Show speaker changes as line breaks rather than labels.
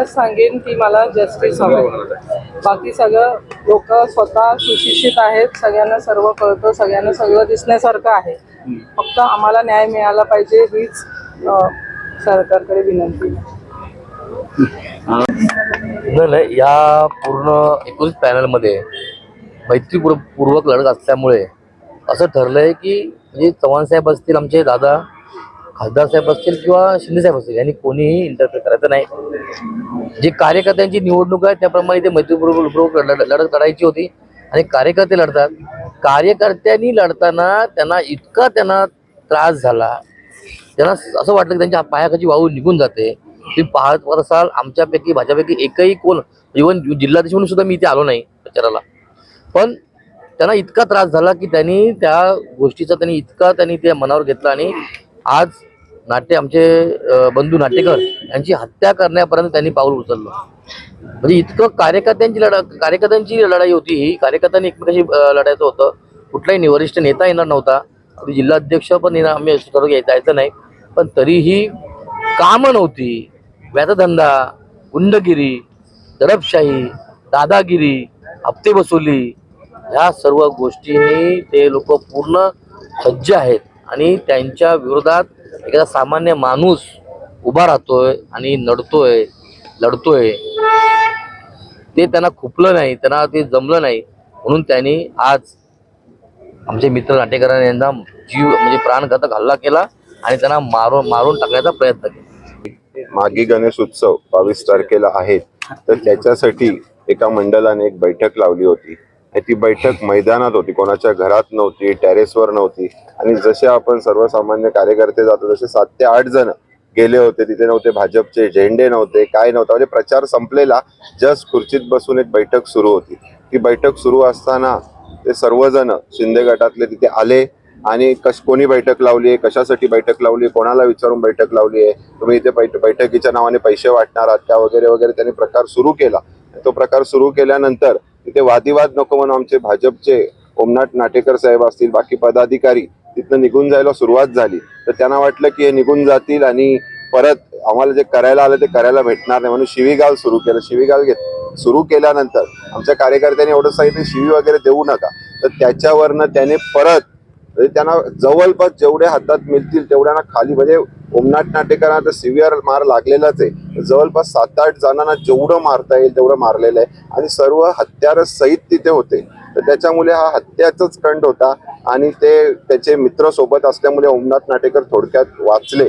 एवढंच सांगेन की मला जस्टिस हवं बाकी सगळं लोक स्वतः सुशिक्षित आहेत सगळ्यांना सर्व कळतं सगळ्यांना सगळं दिसण्यासारखं आहे. फक्त आम्हाला न्याय मिळाला पाहिजे हीच सरकारकडे विनंती. आहे.
नाही नाही या पूर्ण एकोणीस पॅनलमध्ये मैत्रीपूर्व पूर्वक लढत असल्यामुळे असं ठरलंय की म्हणजे चव्हाण साहेब असतील आमचे दादा खासदार साहेब असतील किंवा शिंदे साहेब असतील यांनी कोणीही इंटरफेअर करायचं नाही. जी कार्यकर्त्यांची निवडणूक आहे त्याप्रमाणे ते मैत्रीपूर्वक लढ- लढत लढायची होती आणि कार्यकर्ते लढतात. कार्यकर्त्यांनी लढताना त्यांना इतका त्यांना त्रास झाला. त्यांना असं वाटलं की त्यांच्या पायाखाची वाहू निघून जाते. तुम्ही पाहत असाल आमच्यापैकी भाज्यापैकी एकही कोण इव्हन जिल्हाधीश म्हणून सुद्धा मी इथे आलो नाही प्रचाराला. पण त्यांना इतका त्रास झाला की त्यांनी त्या गोष्टीचा त्यांनी इतका त्यांनी ते मनावर घेतला आणि आज नाट्य आमचे बंधू नाट्यकर यांची हत्या करण्यापर्यंत त्यांनी पाऊल उचललं. म्हणजे इतकं कार्यकर्त्यांची लढा कार्यकर्त्यांची लढाई होती ही. कार्यकर्त्यांनी एकमेकाशी लढायचं होतं. कुठलाही वरिष्ठ नेता येणार नव्हता. जिल्हाध्यक्ष पण येणार आम्ही ठरवून घ्यायचं जायचं नाही. पण तरीही कामं नव्हती. व्याजधंदा गुंडगिरी दडपशाही दादागिरी हप्ते वसुली ह्या सर्व गोष्टींनी ते लोक पूर्ण सज्ज आहेत. आणि त्यांच्या विरोधात एखादा सामान्य माणूस उभा राहतोय आणि नडतोय लढतोय. ते त्यांना खुपलं नाही त्यांना ते जमलं नाही. म्हणून त्यांनी आज आमचे मित्र नाटेकरांनी यांना जीव म्हणजे प्राणघातक हल्ला केला आणि त्यांना मारून मारून टाकण्याचा प्रयत्न केला.
मागी गणेश उत्सव बावीस तारखेला आहेत तर त्याच्यासाठी एका मंडळाने एक बैठक लावली होती. ती बैठक मैदानात होती. कोणाच्या घरात नव्हती टेरेसवर नव्हती. आणि जसे आपण सर्वसामान्य कार्यकर्ते जातो तसे सात ते आठ जण गेले होते. तिथे नव्हते भाजपचे झेंडे नव्हते काय नव्हतं. म्हणजे प्रचार संपलेला. जस्ट खुर्चीत बसून एक बैठक सुरू होती. ती बैठक सुरू असताना ते सर्वजण शिंदे गटातले तिथे आले आणि कश कोणी बैठक लावली आहे कशासाठी बैठक लावली आहे कोणाला विचारून बैठक लावली आहे तुम्ही इथे बैठ बैठकीच्या नावाने पैसे वाटणार आहात का वगैरे वगैरे त्यांनी प्रकार सुरू केला. तो प्रकार सुरू केल्यानंतर तिथे वादिवाद नको म्हणून आमचे भाजपचे ओमनाथ नाटेकर साहेब असतील बाकी पदाधिकारी तिथनं निघून जायला सुरुवात झाली. तर त्यांना वाटलं की हे निघून जातील आणि परत आम्हाला जे करायला आलं ते करायला भेटणार नाही म्हणून शिवीगाल सुरू केलं. शिवीगाल घेत सुरू केल्यानंतर आमच्या कार्यकर्त्यांनी एवढं सांगितलं शिवी वगैरे देऊ नका. तर त्याच्यावरनं त्याने परत म्हणजे त्यांना जवळपास जेवढे हातात मिळतील तेवढ्यांना खाली म्हणजे ओमनाथ नाटेकरांना तर सिव्हिअर मार लागलेलाच आहे. जवळपास सात आठ जणांना जेवढं मारता येईल तेवढं मारलेलं आहे. आणि सर्व हत्यार सहित तिथे होते. तर त्याच्यामुळे हा हत्याचाच कंड होता आणि ते त्याचे मित्र सोबत असल्यामुळे ओमनाथ नाटेकर थोडक्यात वाचले.